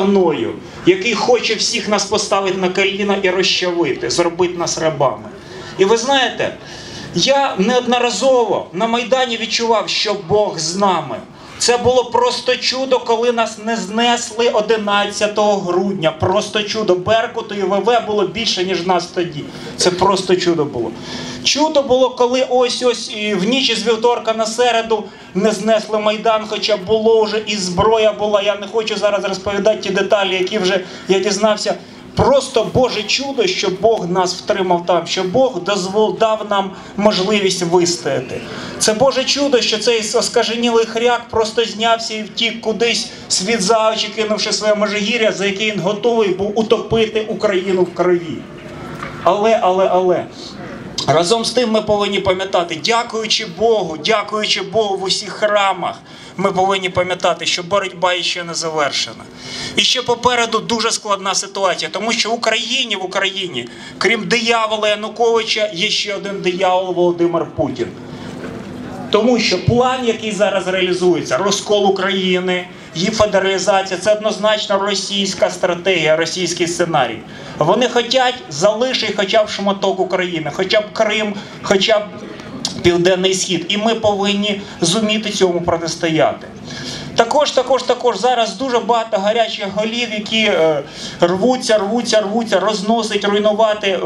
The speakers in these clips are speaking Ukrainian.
мною, який хоче всіх нас поставити на коліна і розчавити, зробити нас рабами. І ви знаєте, я неодноразово на Майдані відчував, що Бог з нами. Це було просто чудо, коли нас не знесли 11 грудня. Просто чудо. Беркуту і ВВ було більше, ніж нас тоді. Це просто чудо було. Чудо було, коли ось ось в ніч з вівторка на середу не знесли Майдан, хоча було вже і зброя була. Я не хочу зараз розповідати ті деталі, які вже я дізнався. Просто Боже чудо, що Бог нас втримав там, що Бог дозвол дав нам можливість вистояти. Це Боже чудо, що цей оскаженілий хряк просто знявся і втік кудись світ за очі, кинувши своє межигір'я, за яке він готовий був утопити Україну в крові. Але, але, але. Разом з тим ми повинні пам'ятати, дякуючи Богу, дякуючи Богу в усіх храмах, ми повинні пам'ятати, що боротьба ще не завершена. І ще попереду дуже складна ситуація, тому що в Україні, в Україні, крім диявола Януковича, є ще один диявол Володимир Путін. Тому що план, який зараз реалізується, розкол України, її федералізація, це однозначно російська стратегія, російський сценарій. Вони хочуть залишити хоча б шматок України, хоча б Крим, хоча б Південний Схід. І ми повинні зуміти цьому протистояти. Також, також, також зараз дуже багато гарячих голів, які е, рвуться, рвуться, рвуться, розносить, руйнувати. Е,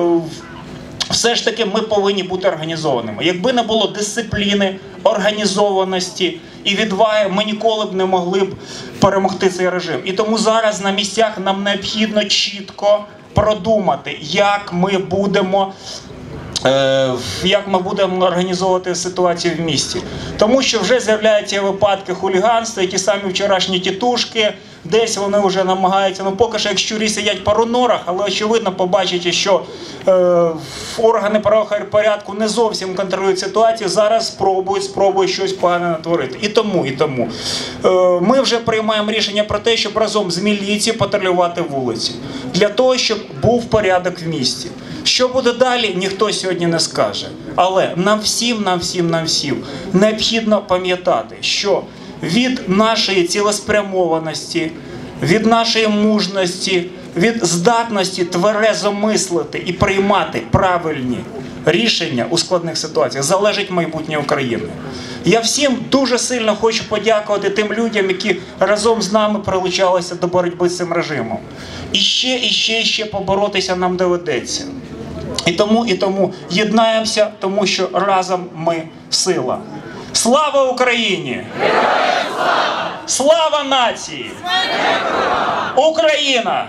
все ж таки ми повинні бути організованими. Якби не було дисципліни, організованості і відваги, ми ніколи б не могли б перемогти цей режим. І тому зараз на місцях нам необхідно чітко продумати, як ми будемо. Е, Як ми будемо організовувати ситуацію в місті, тому що вже з'являються випадки хуліганства, і ті самі вчорашні тітушки, десь вони вже намагаються. Ну поки що, як щурі сидять по рунорах, але очевидно побачите, що е, органи правоохоронного порядку не зовсім контролюють ситуацію. Зараз спробують, спробують щось погане натворити. І тому, і тому е, ми вже приймаємо рішення про те, щоб разом з міліцією патрулювати вулиці для того, щоб був порядок в місті. Що буде далі, ніхто сьогодні не скаже. Але нам всім, нам всім, нам всім необхідно пам'ятати, що від нашої цілеспрямованості, від нашої мужності, від здатності тверезо мислити і приймати правильні рішення у складних ситуаціях залежить майбутнє України. Я всім дуже сильно хочу подякувати тим людям, які разом з нами прилучалися до боротьби з цим режимом. І ще, і ще, і ще поборотися нам доведеться. І тому, і тому єднаємося, тому що разом ми сила. Слава Україні! Слава нації! Україна!